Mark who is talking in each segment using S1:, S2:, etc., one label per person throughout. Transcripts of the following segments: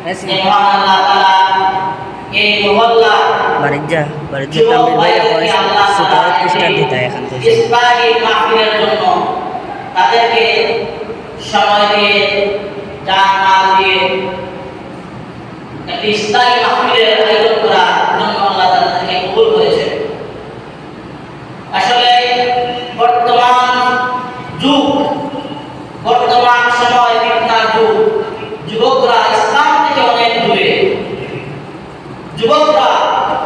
S1: যে মহান আল্লাহ তাআলা এই মহল্লা
S2: বাড়ির যা বাড়ির যা তামির ভাইয়া পয়সা সুতারত খ্রিস্টান দিতে এখান থেকে
S1: ইসলামী মাহফিলের জন্য তাদেরকে সময় দিয়ে জান মাল দিয়ে একটি ইসলামী মাহফিলের আয়োজন করার জন্য আল্লাহ তাআলা তাদেরকে কবুল করেছেন আসলে বর্তমান যুগ বর্তমান সময় ফিতনার যুগ যুবকরা ইসলাম থেকে অনেক দূরে যুবকরা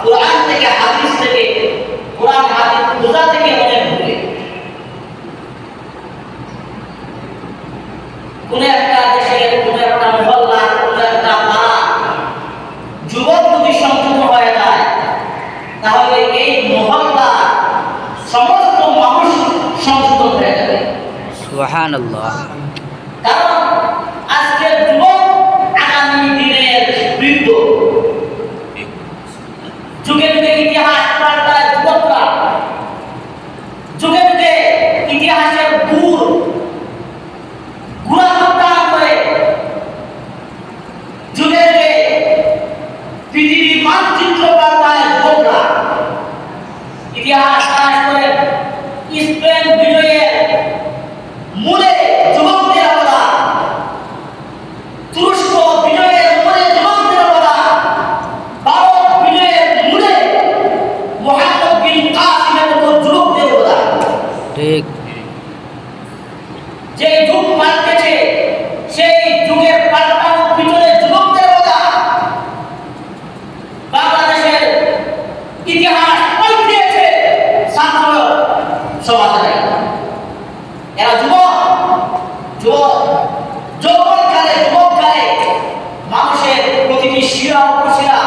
S1: কোরআন থেকে হাদিস থেকে কোরআন হাদিস বোঝা থেকে অনেক দূরে কোন একটা দেশের কোন একটা মহল্লা কোন একটা পাড়া যুবক যদি সংযুক্ত হয়ে যায় তাহলে এই মহল্লা সমস্ত মানুষ সংযুক্ত হয়ে যাবে।
S2: সুবহানাল্লাহ।
S1: কারণ আজকের যুবক আগামী দিনের Ven. সমাজে এরা যুবক যুবক, যৌবনকালে, যুবককালে মানুষের প্রতিটি শিরা উপশিরা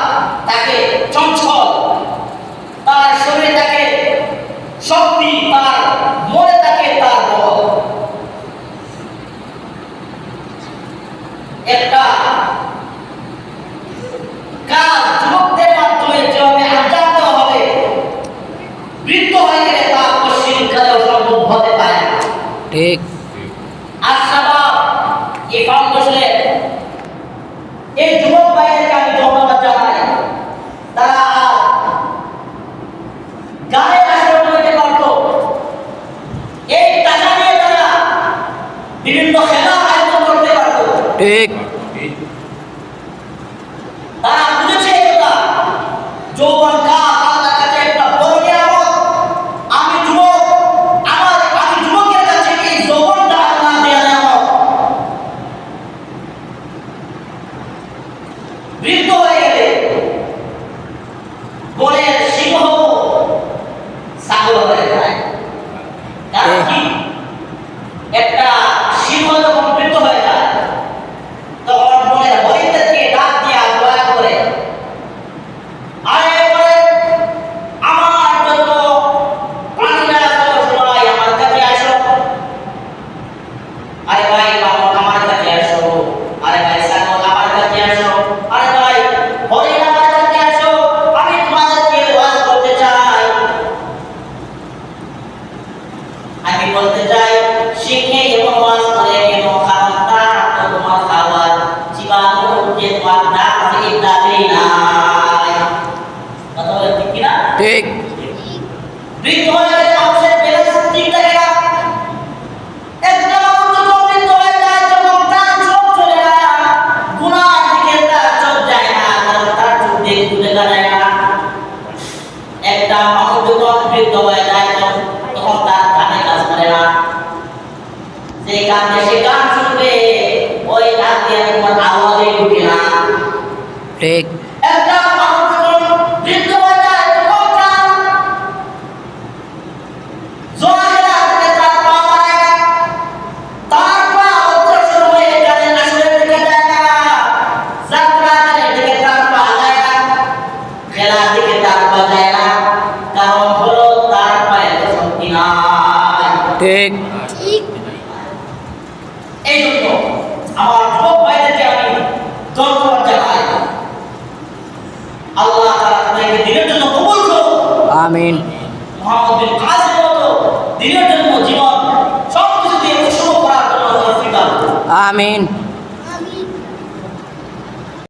S1: তাকে চঞ্চল, তার শরীরে তাকে শক্তি, তার মনে থাকে তার বল। একটা কাজ যুবকদের মাধ্যমে যেভাবে হবে হয়ে গেলে হতে পারে না।
S2: ঠিক।
S1: আর সাবাব এই ফাউন্ডেশনের এই যুবক আমি ধন্যবাদ জানাই। তারা গানের আসর করতে পারত। এই টাকা নিয়ে তারা বিভিন্ন খেলা আয়োজন করতে পারত।
S2: ঠিক
S1: তারা বুঝেছে এটা যৌবন কা আল্লাহর কাছে একটা বড় নিয়ামত আমি যুবক আমার আমি যুবকের কাছে এই যৌবনটা আল্লাহ দেয়া নিয়ামত বৃদ্ধ হয়ে গেলে। সিংহ ছাগল হয়ে যায় কারণ কি একটা সিংহ যখন বৃদ্ধ হয়ে যায় তখন বনের হরিণদেরকে ডাক দিয়া দয়া করে আরে বলে আমার যত প্রাণীরা আছে সবাই আমার কাছে আসো আরে ভাই বাবা আমার কাছে আসো আরে ভাই ছাগল আমার কাছে আসো আরে ভাই হরিণ আমার কাছে আসো আমি তোমাদেরকে ওয়াজ করতে চাই আমি বলতে চাই শিখে এবং ওয়াজ করে কেন কারণ তার তোমার খাবার। জীবাণু যে তোমার ডাক থেকে দাবি নাই। কথা বলে ঠিক কিনা?
S2: ঠিক।
S1: বৃদ্ধ হয়ে গেলে মানুষের ব্যালেন্স ঠিক থাকে না একটা মানুষ যখন বৃদ্ধ হয়ে না গুনার দিকে তার চোখ যায় না কারণ তার চোখ দিয়ে দূরে যায় না একটা মানুষ যখন বৃদ্ধ হয়ে যায় তখন তখন তার কানে কাজ করে না কানে সে গান শুনবে ওই গান দিয়ে তোমার আওয়াজে ঢুকে না
S2: ঠিক
S1: একটা মানুষ যখন বৃদ্ধ হয়ে যায় তখন তার জোয়ারেরা থেকে তার পা বাড়ায় না। তার পা অগ্রসর হয়ে গানের আসরের দিকে যায় না। যাত্রা গানের দিকে তার পা যায় না। খেলার দিকে তার পা যায় না। কারণ হলো তার পায়ে তো শক্তি নাই।
S2: ঠিক
S1: এই জন্য আমার যুবক ভাইদেরকে আমি ধন্যবাদ জানাই আল্লাহ তাআলা তাদেরকে দিনের জন্য কবুল করুন
S2: আমিন
S1: মোহাম্মদ বিন কাসিমের মতো দিনের জীবন সব কিছু দিয়ে উৎসর্গ করার জন্য।
S2: আমিন